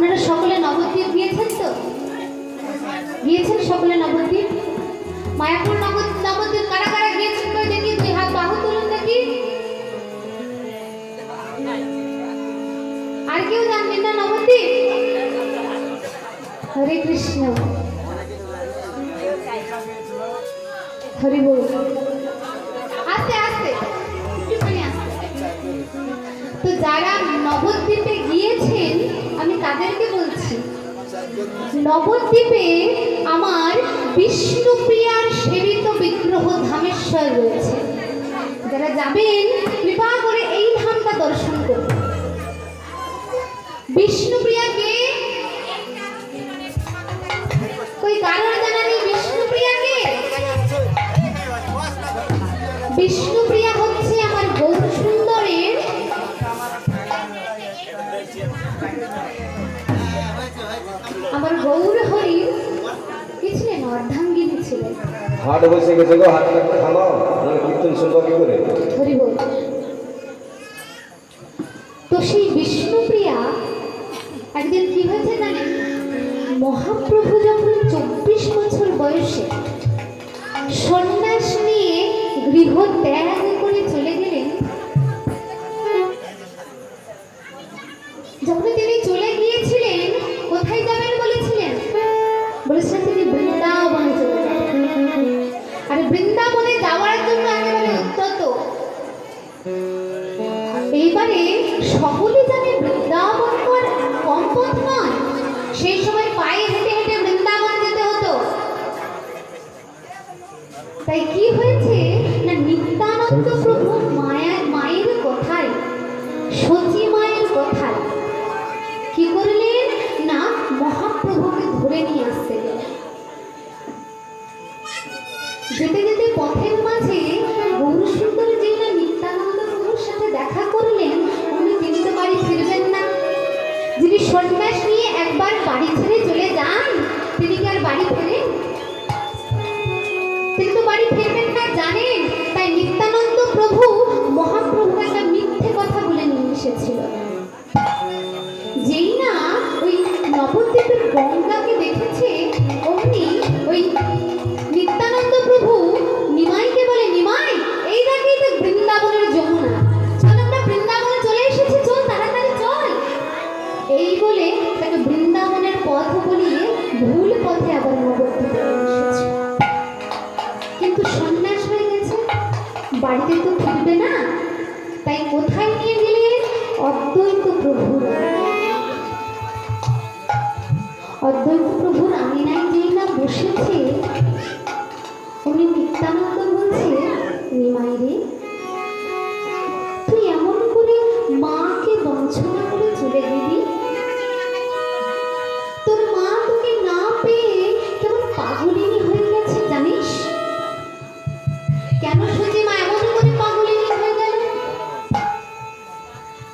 আপনারা সকলে নবদ্বীপ গিয়েছেন তো? গিয়েছেন সকলে নবদ্বীপ? মায়াপুর নবদ্বীপ কারা কারা গিয়েছেন তো দেখি? দুই হাত বাহু তুলুন দেখি আর কেউ জানবেন না নবদ্বীপ? হরে কৃষ্ণ। হরি বল। তাদেরকে বলছি, নবদ্বীপে আমার বিষ্ণুপ্রিয়ার সেবিত বিগ্রহ ধামেশ্বর রয়েছে। যারা যাবেন, কৃপা করে এই ধামটা দর্শন করবেন বিষ্ণুপ্রিয়াকে কই কারণ জানা নেই বিষ্ণুপ্রিয়াকে? বিষ্ণুপ্রিয়া হাট বসে গেছে গো হাট রাখতে থামাও নাহলে কীর্তন শুনব কি করে? তো সেই বিষ্ণুপ্রিয়া একদিন কি হয়েছে জানেন? মহাপ্রভু যখন চব্বিশ বছর বয়সে সন্ন্যাস নিয়ে গৃহ ত্যাগ এইবারে সকলে জানে বৃন্দাবন কম্পত নয়। সেই সময় পায়ের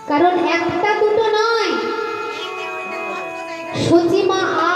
কারণ একটা দুটো নয়। সচিমা আর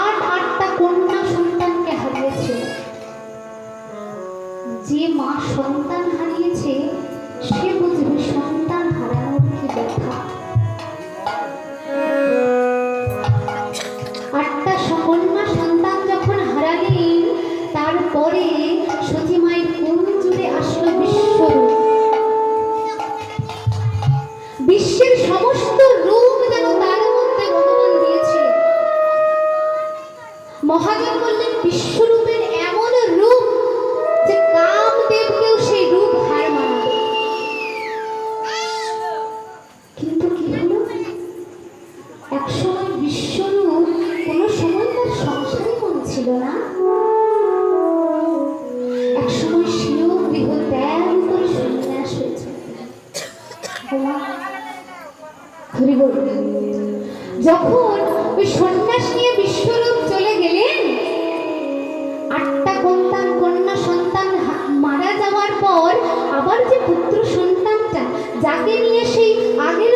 মহাদেব বললেন বিশ্বরূপের এমন রূপ যে কামদেবকেও সেই রূপ হার মানাবে কিন্তু কি হলো? একসময় বিশ্বরূপ কোনো সময় তার সংসারে মনে ছিল না। একসময় সেও গৃহ ত্যাগ সন্ন্যাস হয়েছে। যখন ওই সন্ন্যাস নিয়ে যাকে নিয়ে সেই আগের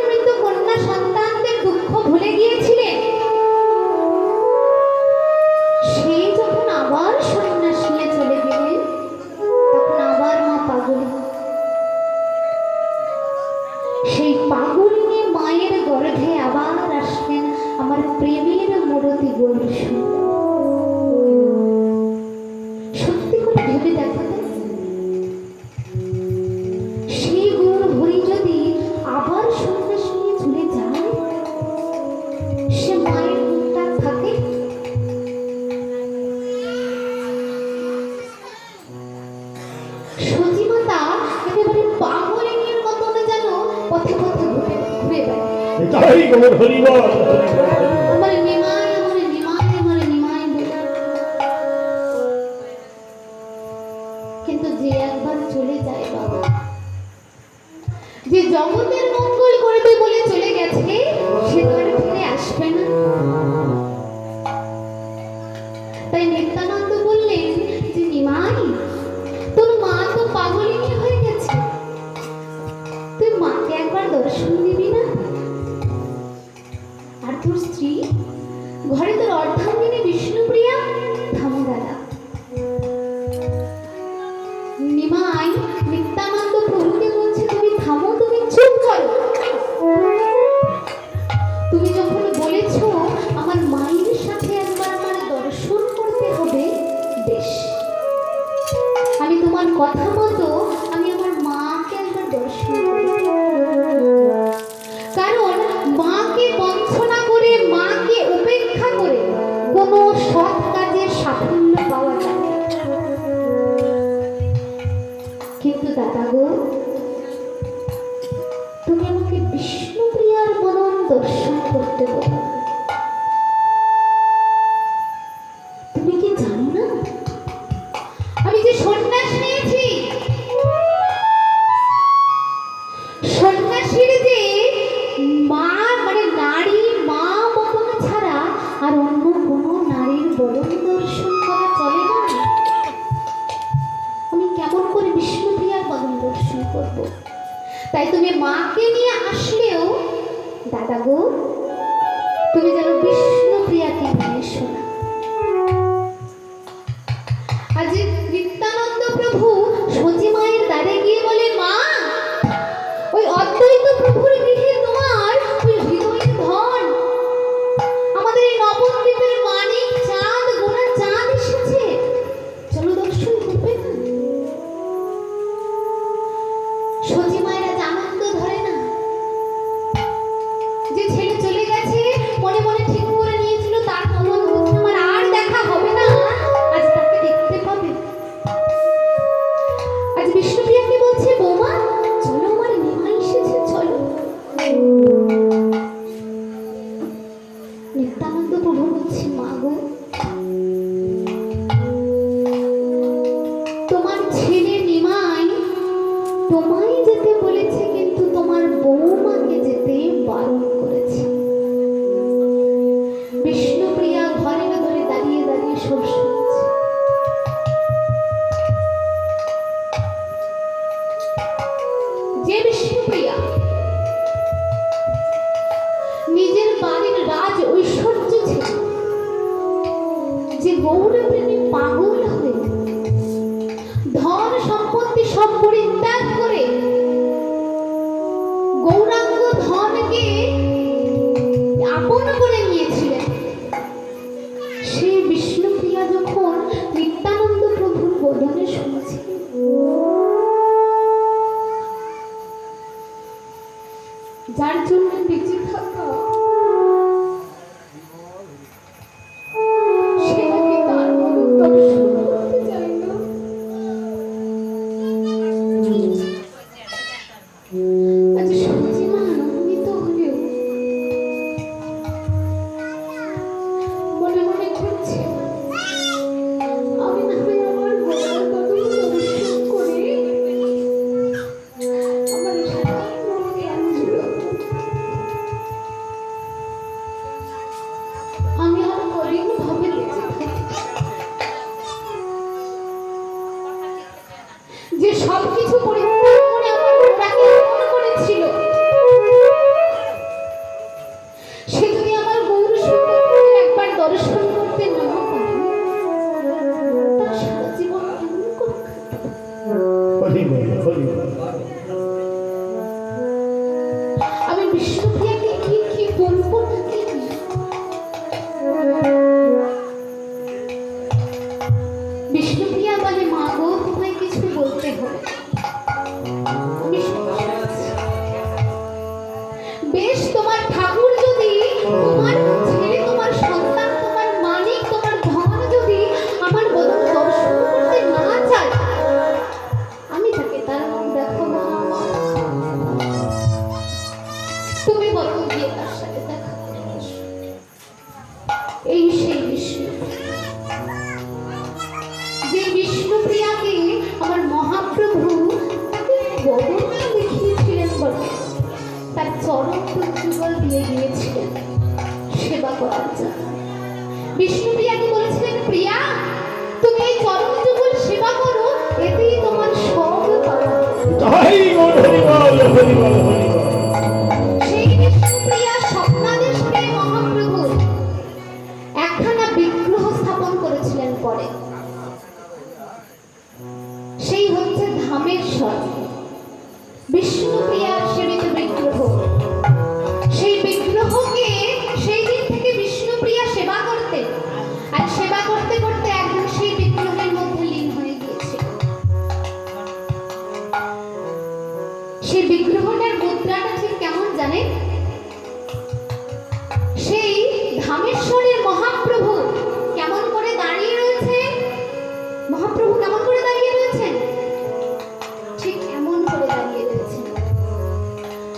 হরিবল mind, আর অন্য কোনো নারীর বদন দর্শন করা চলে না? আমি কেমন করে বিষ্ণুপ্রিয়ার বদন দর্শন করব? তাই তুমি মাকে নিয়ে আসলেও, দাদা গো যখন নিত্যানন্দ প্রভুর বদনে শুনেছি যে বিষ্ণুপ্রিয়াকে আমার মহাপ্রভু তাকে গগনেও দেখিয়েছিলেন বলে তার চরম প্রত্যুগল দিয়ে গিয়েছিলেন সেবা করার জন্য। বিষ্ণুপ্রিয়াকে বলেছিলেন, প্রিয়া, তুমি এই চরম যুগল সেবা করো, এতেই তোমার সব পাওয়া হরি বল হরি বল। ধামেশ্বরের মহাপ্রভু কেমন করে দাঁড়িয়ে রয়েছে? মহাপ্রভু কেমন করে দাঁড়িয়ে রয়েছেন? ঠিক এমন করে দাঁড়িয়ে রয়েছেন।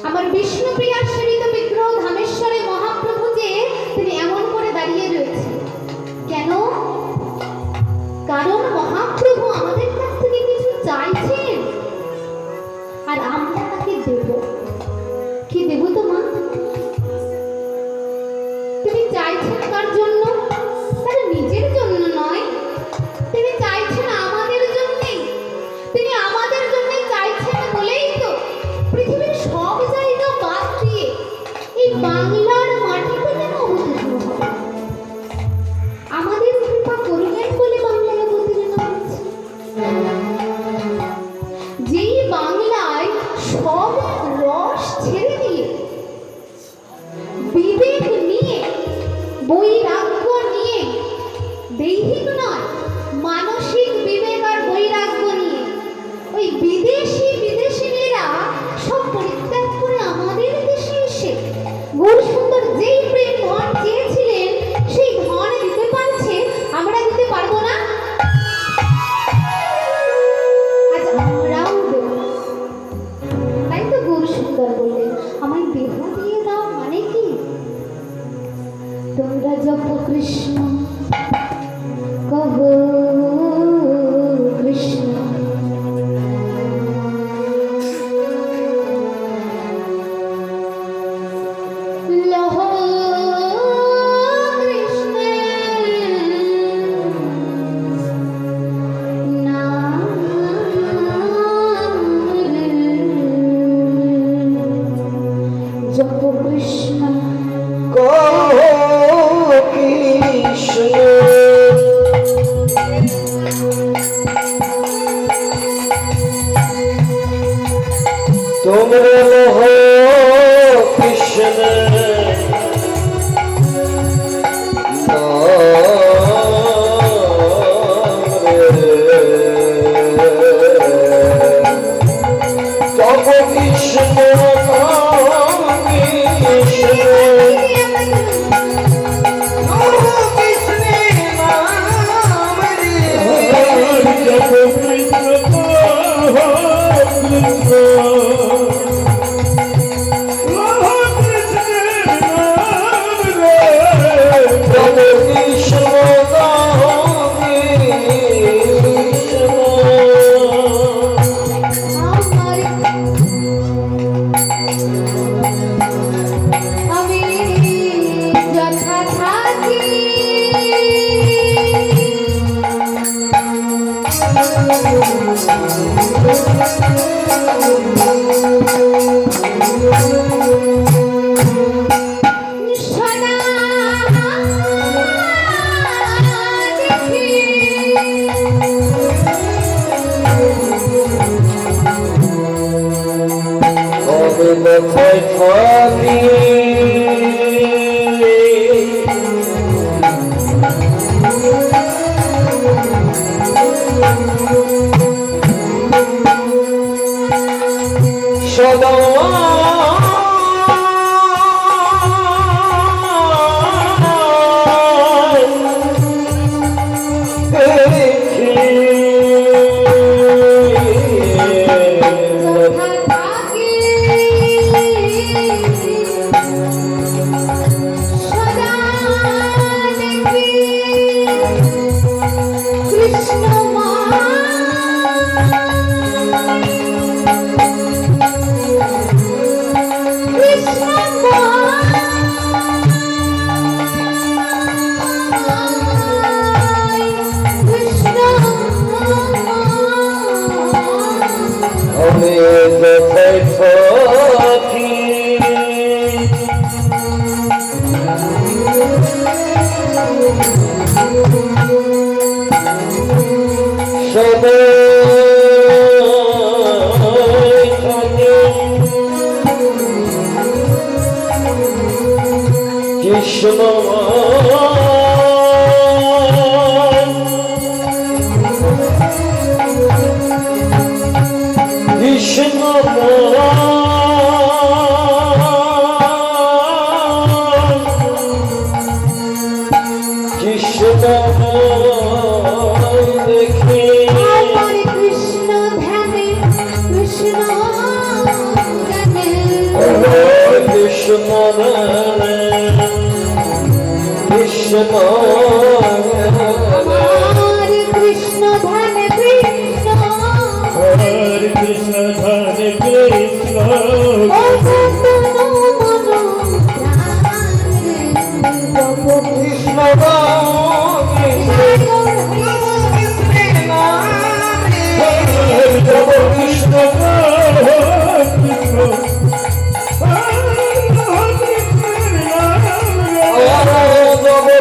আমার বিষ্ণুপ্রিয়া গো কৃষ্ণ ধন কৃষ্ণ। হরে কৃষ্ণ ধন কৃষ্ণ। কৃষ্ণ কৃষ্ণ। Krishna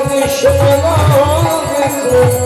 Krishna, Krishna.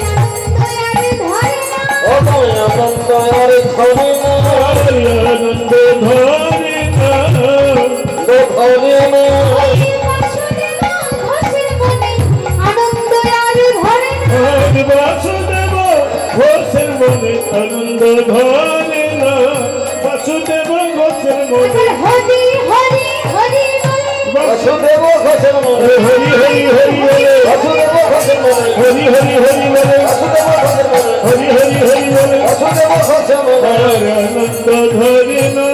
আনন্দ ধরে না বাসুদেবা ঘোষের মনে হরি হরি হরি বাসুদেব ঘোষের মনে হরি হরি হরি বলে। বাসুদেব ঘোষের মনে হরি হরি হরি বলে। বাসুদেব ঘোষের মনে হরি হরি মনে আর আনন্দ ধরে না।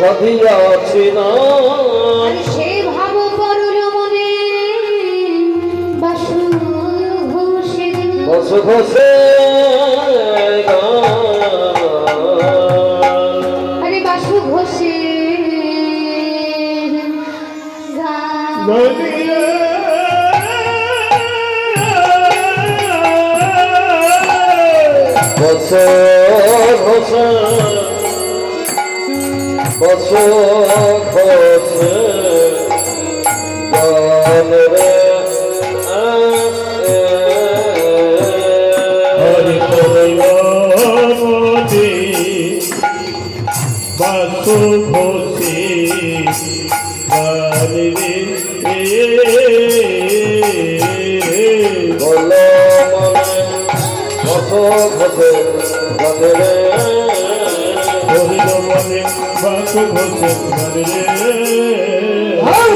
সাধিয়া আছি না। সে ভাব পরল মনে বাসু ঘোষের বস ঘোষে। বস ঘোষে বস ঘোষে গান রে হরি পরমতি বাসু ঘোষে হরি বল মনে বস ঘোষে মনে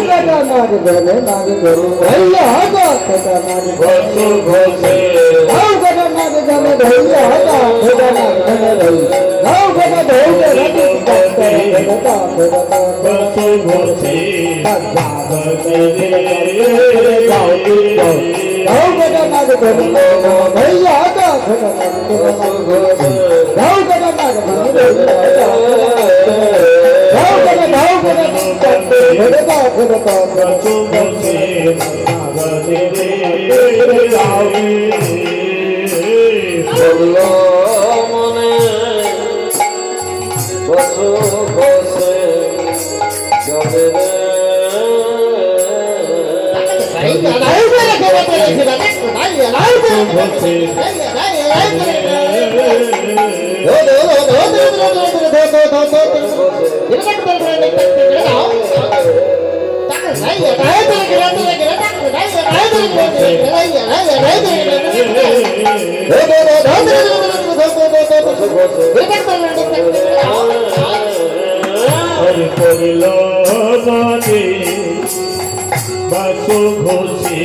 দাদা নাগ ধরে নাগ ধরু ভাইয়া হাগা দাদা নাগ বস ঘোষে হাই দাদা নাগ ধরে ভাইয়া হাগা দাদা নাগ ধরে ভাই হাই দাদা ধরে রাতি কাটতে দাদা দাদা বাসু ঘোষে দাদা হরি গাও গাও হাই দাদা নাগ ভাইয়া মনে বসু বসে যাবে রে করিল মনে বাসু ঘোষে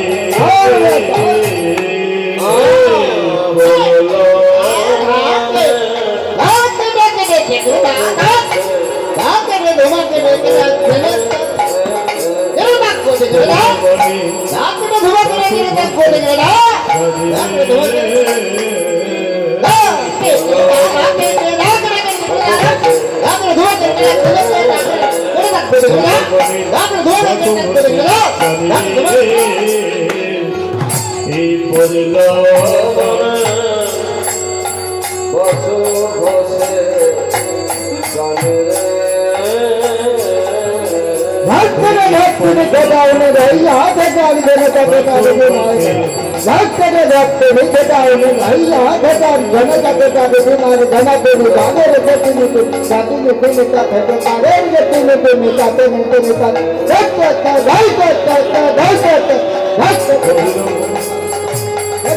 এই পড়ল বসু বসে भक्त ने भक्त ने घटाओने भाई यहाँ घटाने देने का घटाने दे मारे भक्त ने भक्त ने घटाओने भाई यहाँ घटाने घने का घटाने दे मारे घना को निकाले रे कति ने तो साधु ने को नेता है तो सारे ने तो ने तो नेता तो ने तो नेता भक्त का भाई का का भाई का भक्त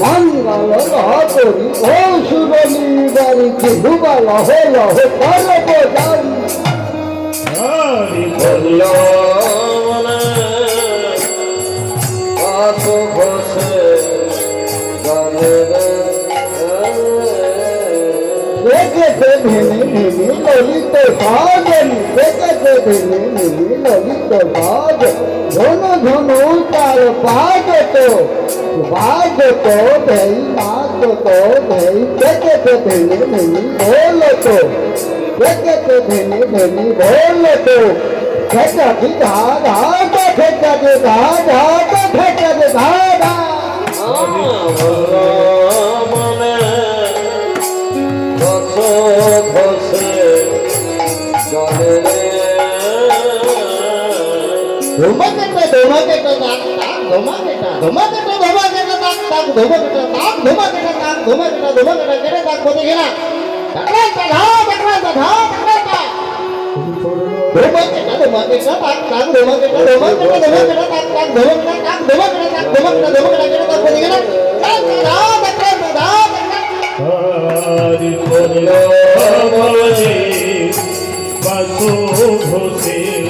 মঙ্গল করি ও সুরলি বাড়ি জিহুবা লহ লহ করব জানি হরি বলল মনে আসো খসে গানে রে দেখেছে ভেঙে ভেঙে ললিত সাজন দেখেছে ভেঙে ভেঙে ললিত সাজন ধন ধন তার বাজ তো বাজ তো ভেই নাচ তো ভেই দেখেছে ভেঙে ভেঙে বল তো দেখেছে ভেঙে ভেঙে বল তো খেটা কি ধা ধা খেটা যে ধা ধা খেটা যে ধা ধা বলল মনে ધોમા કેટા ધોમા કેટા ધોમા કેટા તાક તાક ધોમા કેટા તાક ધોમા કેટા તાક ધોમા કેટા ધોમા કેટા કેટા તાક પોતે કેના તકડા તધા તકડા તધા તકડા તા ધોમા કેટા ધોમા કેટા તાક તાક ધોમા કેટા ધોમા કેટા ધોમા કેટા તાક તાક ધોમા કેટા તાક ધોમા કેટા તાક ધોમા કેટા ધોમા કેટા કેટા તાક પોતે કેના તધા તકડા તધા હરિ બોલો બોલે પાસો ઘોસે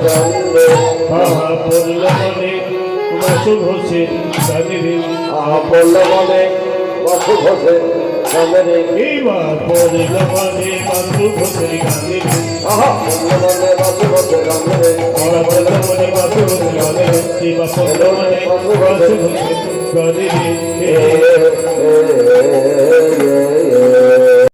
খসে গানে আহা বলল মনে বাসু ঘোষে গানে রে আহা বলল মনে আসো খসে গানে রে এইবার বলল মনে বাসু ঘোষে গানে রে আহা বলল মনে আসো খসে গানে রে আহা বলল মনে